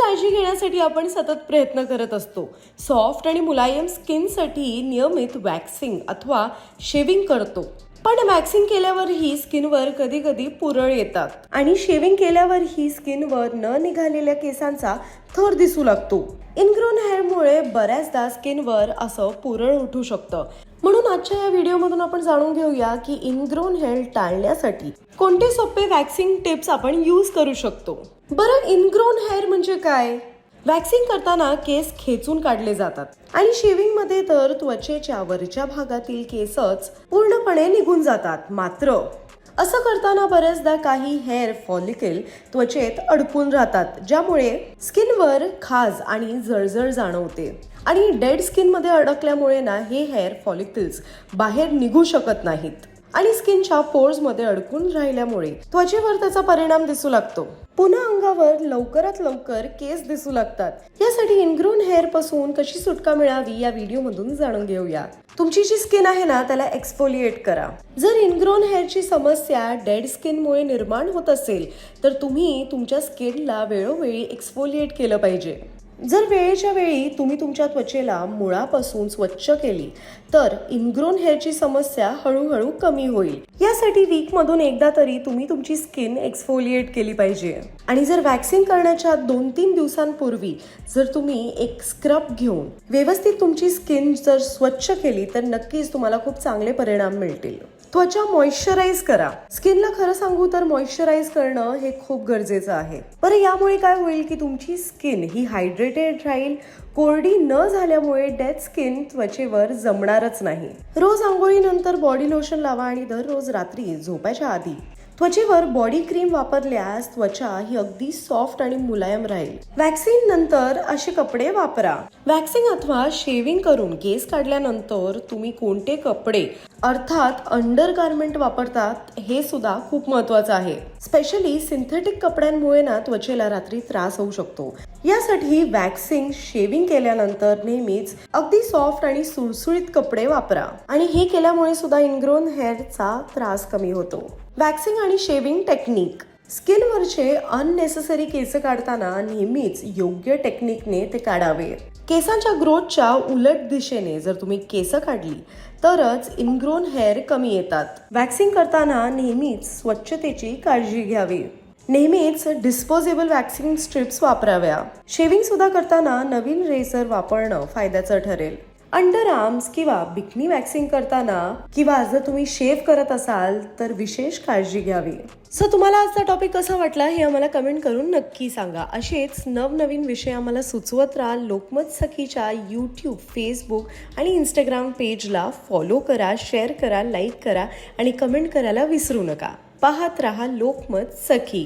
काळजी घेण्यासाठी आपण सतत प्रयत्न करत असतो. सॉफ्ट आणि मुलायम स्किनसाठी नियमित वॅक्सिंग अथवा शेविंग करतो. पण वॅक्सिंग केल्यावरही स्किनवर कधी कधी पुरळ येतात. आणि शेविंग केल्यावरही स्किनवर न निघालेल्या केसांचा थर दिसू लागतो. इनग्रोन हेअरमुळे बऱ्याचदा स्किनवर असं पुरळ उठू शकतं. म्हणून आजच्या या व्हिडिओमधून आपण जाणून घेऊया की इनग्रोन हेअर टाळण्यासाठी कोणते सोपे वॅक्सिंग टिप्स आपण यूज करू शकतो? बरं इनग्रोन हेअर म्हणजे काय? वॅक्सिंग करताना केस खेचून काढले जातात आणि शेविंगमध्ये तर त्वचेच्या वरच्या भागातील केसच पूर्णपणे निघून जातात. मात्र असं करताना बऱ्याचदा काही हेअर फॉलिकल त्वचेत अडकून राहतात ज्यामुळे स्किनवर खाज आणि जळजळ जाणवते. आणि डेड स्किनमध्ये अडकल्यामुळे ना हे हेअर फॉलिकल्स बाहेर निघू शकत नाहीत. आणि स्किनच्या पोर्समध्ये अडकून राहिल्यामुळे त्वचेवर त्याचा परिणाम दिसू लागतो. पुन्हा अंगावर लवकरात लवकर केस दिसू लागतात. यासाठी इनग्रोन हेअरपासून कशी सुटका मिळावी या व्हिडिओ मधून जाणून घेऊया. तुमची जी स्किन आहे ना त्याला एक्सफोलिएट करा. जर इनग्रोन हेअरची समस्या डेड स्किनमुळे निर्माण होत असेल तर तुम्ही तुमच्या स्किनला वेळोवेळी एक्सफोलिएट केलं पाहिजे. जर वेळेच्या वेळी तुम्ही तुमच्या त्वचेला मुळापासून स्वच्छ केली तर इनग्रोन हेअरची समस्या हळूहळू कमी होईल. यासाठी वीकमधून एकदा तरी तुम्ही तुमची स्किन एक्सफोलिएट केली पाहिजे. आणि जर वॅक्सिंग करण्याच्या दोन तीन दिवसांपूर्वी जर तुम्ही एक स्क्रब घेऊन व्यवस्थित तुमची स्किन जर स्वच्छ केली तर नक्कीच तुम्हाला खूप चांगले परिणाम मिळतील. त्वचा मॉइश्चराईज करा. स्किनला खरं सांगू तर मॉइश्चराईज करणं हे खूप गरजेचं आहे. बरं यामुळे काय होईल की तुमची स्किन ही हायड्रेटेड राहील. कोरडी न झाल्यामुळे डेड स्किन त्वचेवर जमणारच नाही. रोज आंघोळीनंतर बॉडी लोशन लावा आणि दररोज रात्री झोपायच्या आधी त्वचेवर बॉडी क्रीम वापरल्यास त्वचा ही अगदी सॉफ्ट आणि मुलायम राहील. वॅक्सिन नंतर असे कपडे वापरा. वॅक्सिंग अथवा शेविंग करून केस काढल्यानंतर तुम्ही कोणते कपडे अर्थात अंडर गार्मेंट वापरतात हे सुद्धा खूप महत्वाचं आहे. स्पेशली सिंथेटिक कपड्यांमुळे ना त्वचेला रात्री त्रास होऊ शकतो. यासाठी वॅक्सिंग शेविंग केल्यानंतर नेहमीच अगदी सॉफ्ट आणि सुळसुळीत कपडे वापरा. आणि हे केल्यामुळे सुद्धा इनग्रोन हेअरचा त्रास कमी होतो. वॅक्सिंग आणि शेविंग टेक्निक स्किनवरचे अननेसेसरी केस काढताना नेहमीच योग्य टेक्निकने ते काढावे. केसांच्या ग्रोथच्या उलट दिशेने जर तुम्ही केस काढली तरच इनग्रोन हेअर कमी येतात. वॅक्सिंग करताना नेहमीच स्वच्छतेची काळजी घ्यावी. नेहमीच डिस्पोजेबल वॅक्सिंग स्ट्रिप्स वापराव्या. शेविंग सुद्धा करताना नवीन रेझर वापरणं फायद्याचं ठरेल. अंडर आर्म्स किंवा बिकनी वॅक्सिंग करताना किंवा जर तुम्ही शेव करत असाल तर विशेष काळजी घ्यावी. सो तुम्हाला आजचा टॉपिक कसा वाटला हे आम्हाला कमेंट करून नक्की सांगा. असेच नवनवीन विषय आम्हाला सुचवत राहा लोकमत सखीच्या यूट्यूब फेसबुक आणि इंस्टाग्राम पेजला फॉलो करा शेअर करा लाईक करा आणि कमेंट करायला विसरू नका. पाहत रहा लोकमत सखी.